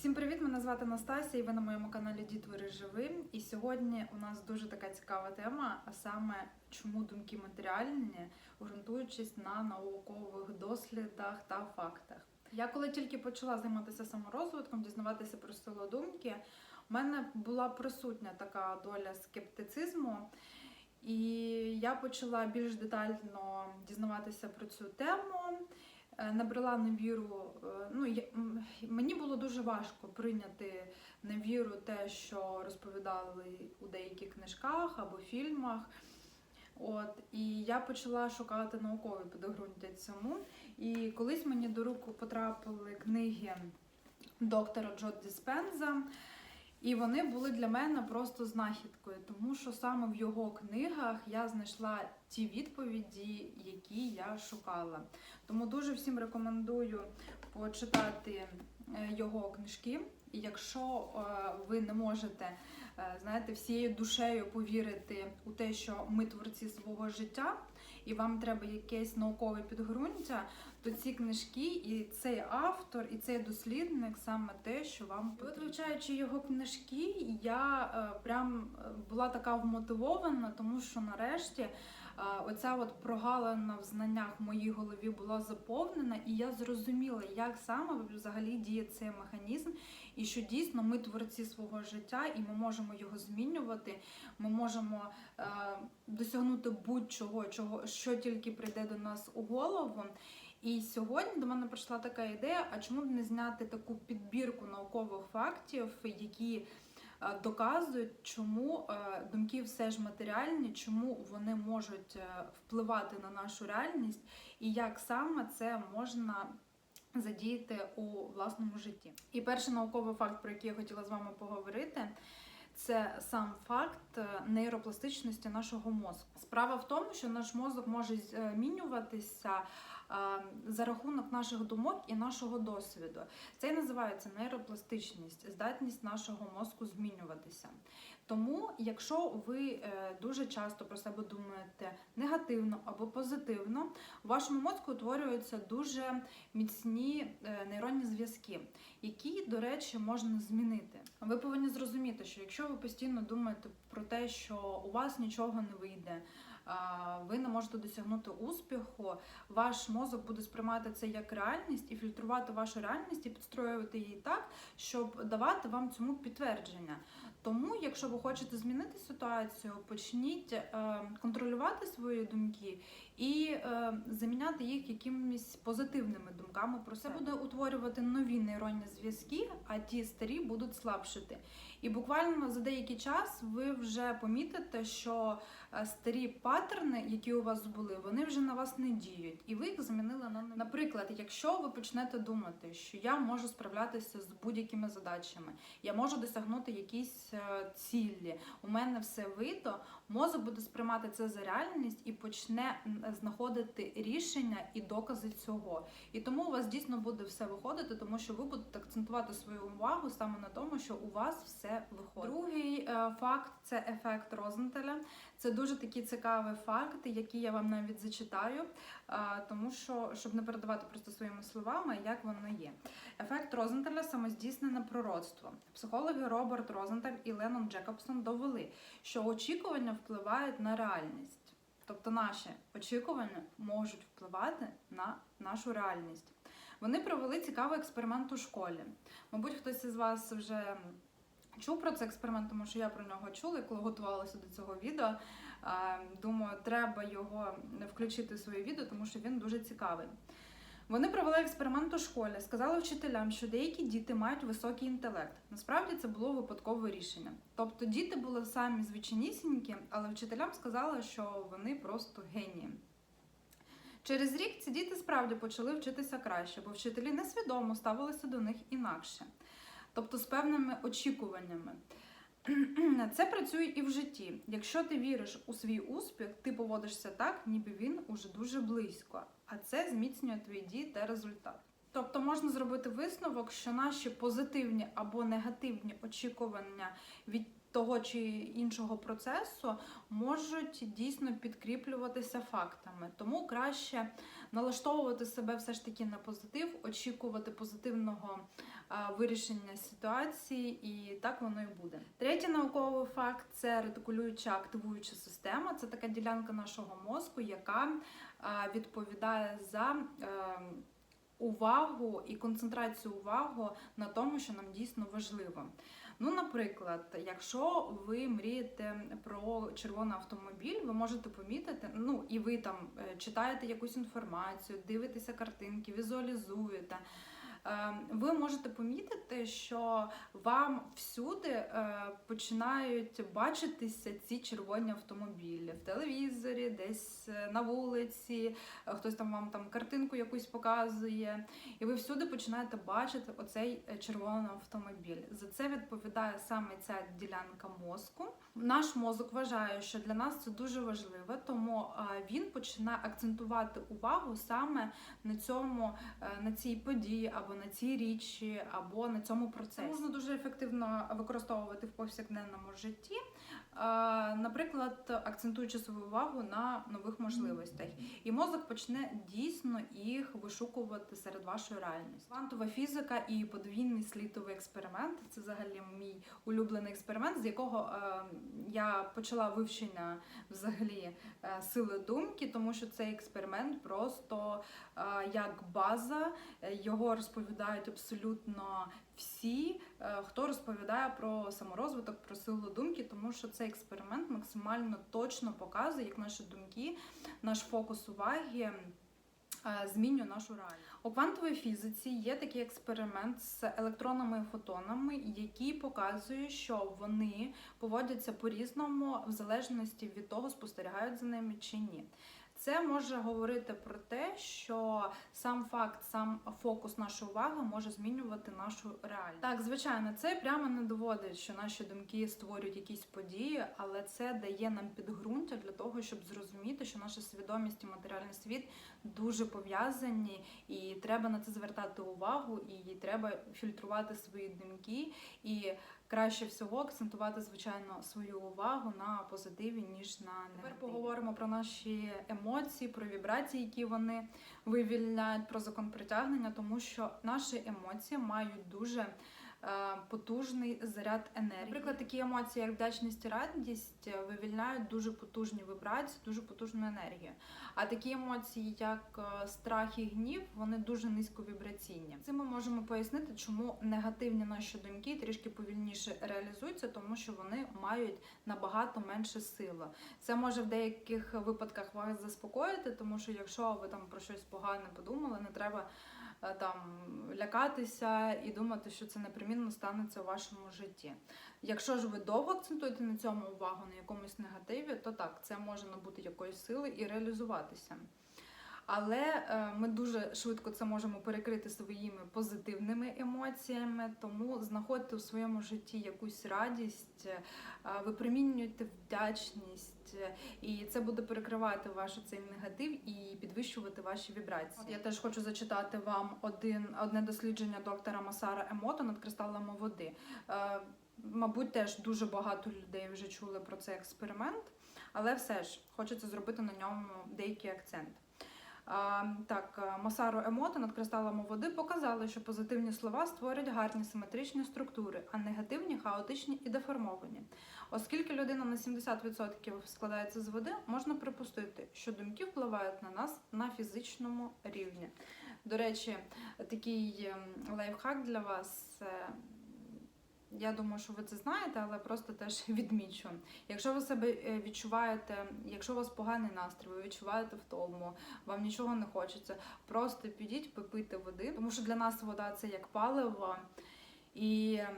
Всім привіт! Мене звати Настасія, і ви на моєму каналі Дітвори Живим. І сьогодні у нас дуже така цікава тема, а саме чому думки матеріальні, ґрунтуючись на наукових дослідах та фактах. Я коли тільки почала займатися саморозвитком, дізнаватися про силу думки, у мене була присутня така доля скептицизму. І я почала більш детально дізнаватися про цю тему, набрала невіру. е, Ну, я- мені було дуже важко прийняти невіру те, що розповідали у деяких книжках або фільмах. От, і я почала шукати наукове підґрунтя цьому. І колись мені до рук потрапили книги доктора Джо Диспенза. І вони були для мене просто знахідкою, тому що саме в його книгах я знайшла ті відповіді, які я шукала. Тому дуже всім рекомендую почитати е, його книжки. І якщо е, ви не можете е, знаєте, всією душею повірити у те, що ми творці свого життя, і вам треба якесь наукове підґрунтя, то ці книжки і цей автор, і цей дослідник саме те, що вам потрібно. От вивчаючи його книжки, я е, прям е, була така вмотивована, тому що нарешті. Оця от прогалина в знаннях в моїй голові була заповнена, і я зрозуміла, як саме взагалі діє цей механізм, і що дійсно ми творці свого життя, і ми можемо його змінювати. Ми можемо е, досягнути будь-чого, чого що тільки прийде до нас у голову. І сьогодні до мене прийшла така ідея: а чому б не зняти таку підбірку наукових фактів, які доказують, чому е, думки все ж матеріальні, чому вони можуть е, впливати на нашу реальність, і як саме це можна задіяти у власному житті. І перший науковий факт, про який я хотіла з вами поговорити. Це сам факт е, нейропластичності нашого мозку. Справа в тому, що наш мозок може змінюватися е, за рахунок наших думок і нашого досвіду. Це і називається нейропластичність, здатність нашого мозку змінюватися. Тому, якщо ви е, дуже часто про себе думаєте негативно або позитивно, у вашому мозку утворюються дуже міцні е, нейронні зв'язки, які, до речі, можна змінити. Ви повинні зрозуміти, що якщо ви постійно думаєте про те, що у вас нічого не вийде, ви не можете досягнути успіху, ваш мозок буде сприймати це як реальність і фільтрувати вашу реальність і підстроювати її так, щоб давати вам цьому підтвердження. Тому, якщо ви хочете змінити ситуацію, почніть е, контролювати свої думки і е, заміняти їх якимись позитивними думками про. Це буде утворювати нові нейронні зв'язки, а ті старі будуть слабшити. І буквально за деякий час ви вже помітите, що е, старі паттерни, які у вас були, вони вже на вас не діють, і ви їх замінили на нові. Наприклад, якщо ви почнете думати, що я можу справлятися з будь-якими задачами, я можу досягнути якісь е, цілі, у мене все вийде, мозок буде сприймати це за реальність і почне знаходити рішення і докази цього. І тому у вас дійсно буде все виходити, тому що ви будете акцентувати свою увагу саме на тому, що у вас все виходить. Другий е, факт це ефект Розентеля. Це дуже такий цікавий факт, який я вам навіть зачитаю, е, тому що щоб не передавати просто своїми словами, як воно є. Ефект Розентеля самоздійснене пророцтво. Психологи Роберт Розентель і Леннон Джекобсон довели, що очікування впливають на реальність. Тобто наші очікування можуть впливати на нашу реальність. Вони провели цікавий експеримент у школі. Мабуть, хтось із вас вже чув про цей експеримент, тому що я про нього чула, і коли готувалася до цього відео. Е, Думаю, треба його включити в своє відео, тому що він дуже цікавий. Вони провели експеримент у школі, сказали вчителям, що деякі діти мають високий інтелект. Насправді це було випадкове рішення. Тобто діти були самі звичайнісінькі, але вчителям сказали, що вони просто генії. Через рік ці діти справді почали вчитися краще, бо вчителі несвідомо ставилися до них інакше, тобто з певними очікуваннями. Це працює і в житті. Якщо ти віриш у свій успіх, ти поводишся так, ніби він уже дуже близько, а це зміцнює твої дії та результат. Тобто можна зробити висновок, що наші позитивні або негативні очікування від того чи іншого процесу можуть дійсно підкріплюватися фактами. Тому краще налаштовувати себе все ж таки на позитив, очікувати позитивного вирішення ситуації, і так воно і буде. Третій науковий факт це ретикулююча активуюча система. Це така ділянка нашого мозку, яка відповідає за. е, Увагу і концентрацію уваги на тому, що нам дійсно важливо. Ну, наприклад, якщо ви мрієте про червоний автомобіль, ви можете помітити, ну і ви там е, читаєте якусь інформацію, дивитеся картинки, візуалізуєте. Е, Ви можете помітити, що вам всюди е, починають бачитися ці червоні автомобілі в телевізорі, десь е, на вулиці, е, хтось там вам там картинку якусь показує, і ви всюди починаєте бачити оцей червоний автомобіль. За це відповідає саме ця ділянка мозку. Наш мозок вважає, що для нас це дуже важливо, тому він починає акцентувати увагу саме на цьому, на цій події, або на цій річі, або на цьому процесі. Це можна дуже ефективно використовувати в повсякденному житті. Наприклад, акцентуючи свою увагу на нових можливостях, і мозок почне дійсно їх вишукувати серед вашої реальності. Квантова фізика і подвійний слідовий експеримент це взагалі мій улюблений експеримент, з якого е, я почала вивчення взагалі е, сили думки, тому що цей експеримент просто е, як база, його розповідають абсолютно всі, е, хто розповідає про саморозвиток, про силу думки, тому що цей експеримент максимально точно показує, як наші думки, наш фокус уваги. е, Змінює нашу реальність. У квантовій фізиці є такий експеримент з електронами і фотонами, які показують, що вони поводяться по-різному в залежності від того, спостерігають за ними чи ні. Це може говорити про те, що сам факт, сам фокус нашої уваги може змінювати нашу реальність. Так, звичайно, це прямо не доводить, що наші думки створюють якісь події, але це дає нам підґрунтя для того, щоб зрозуміти, що наша свідомість і матеріальний світ дуже пов'язані, і треба на це звертати увагу, і треба фільтрувати свої думки і краще всього акцентувати, звичайно, свою увагу на позитиві, ніж на негативі. Тепер поговоримо про наші емоції, про вібрації, які вони вивільняють, про закон притягнення, тому що наші емоції мають дуже потужний заряд енергії. Наприклад, такі емоції, як вдячність і радість, е, вивільняють дуже потужні вібрації, дуже потужну енергію. А такі емоції, як е, страх і гнів, вони дуже низьковібраційні. Цим ми можемо пояснити, чому негативні наші думки трішки повільніше реалізуються, тому що вони мають набагато менше сили. Це може в деяких випадках вас заспокоїти, тому що якщо ви там про щось погане подумали, не треба е, там лякатися і думати, що це непримінно станеться у вашому житті. Якщо ж ви довго акцентуєте на цьому увагу, на якомусь негативі, то так, це може набути якоїсь сили і реалізуватися. Але е, ми дуже швидко це можемо перекрити своїми позитивними емоціями, тому знаходьте у своєму житті якусь радість, е, випромінюйте вдячність, е, і це буде перекривати ваш цей негатив і підвищувати ваші вібрації. От я теж хочу зачитати вам один одне дослідження доктора Масара Емото над кристалами води. Е, Мабуть, теж дуже багато людей вже чули про цей експеримент, але все ж хочеться зробити на ньому деякий акцент. Так, Масаро Емото над кристалами води показали, що позитивні слова створять гарні симетричні структури, а негативні хаотичні і деформовані. Оскільки людина на 70% складається з води, можна припустити, що думки впливають на нас на фізичному рівні. До речі, такий ем, лайфхак для вас. Я думаю, що ви це знаєте, але просто теж відмічу. Якщо ви себе е, відчуваєте, якщо у вас поганий настрій, ви відчуваєте втому, вам нічого не хочеться, просто підіть, попийте води, тому що для нас вода це як паливо. І е,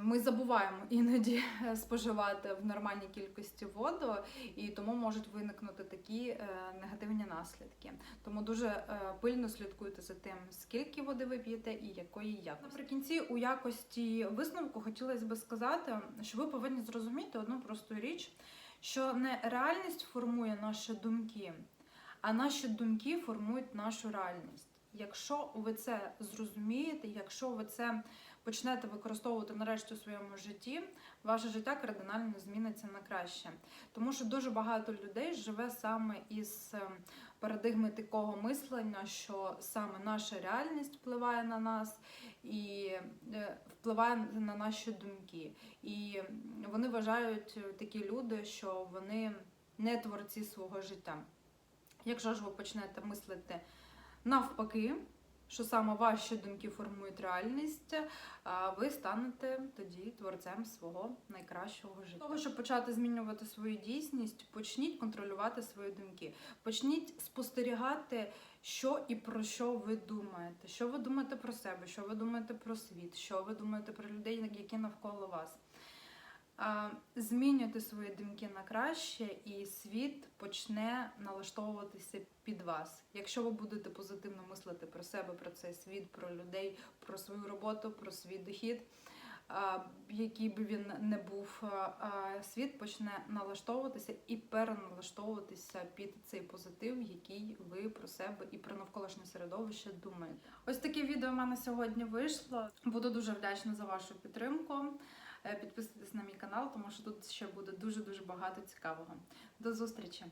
ми забуваємо іноді споживати в нормальній кількості воду, і тому можуть виникнути такі е, негативні наслідки. Тому дуже е, пильно слідкуйте за тим, скільки води ви п'єте і якої якості. Наприкінці у якості висновку хотілося би сказати, що ви повинні зрозуміти одну просту річ, що не реальність формує наші думки, а наші думки формують нашу реальність. Якщо ви це зрозумієте, якщо ви це почнете використовувати нарешті у своєму житті, ваше життя кардинально зміниться на краще. Тому що дуже багато людей живе саме із е, парадигми такого мислення, що саме наша реальність впливає на нас і е, впливає на наші думки. І вони вважають е, такі люди, що вони не творці свого життя. Якщо ж ви почнете мислити навпаки, що саме ваші думки формують реальність, а ви станете тоді творцем свого найкращого життя. Того, щоб почати змінювати свою дійсність, почніть контролювати свої думки. Почніть спостерігати, що і про що ви думаєте. Що ви думаєте про себе, що ви думаєте про світ, що ви думаєте про людей, які навколо вас. Змінюйте свої думки на краще, і світ почне налаштовуватися під вас. Якщо ви будете позитивно мислити про себе, про цей світ, про людей, про свою роботу, про свій дохід, який би він не був, світ почне налаштовуватися і переналаштовуватися під цей позитив, який ви про себе і про навколишнє середовище думаєте. Ось таке відео в мене сьогодні вийшло. Буду дуже вдячна за вашу підтримку. Е, Підписуйтесь на мій канал, тому що тут ще буде дуже дуже багато цікавого. До зустрічі!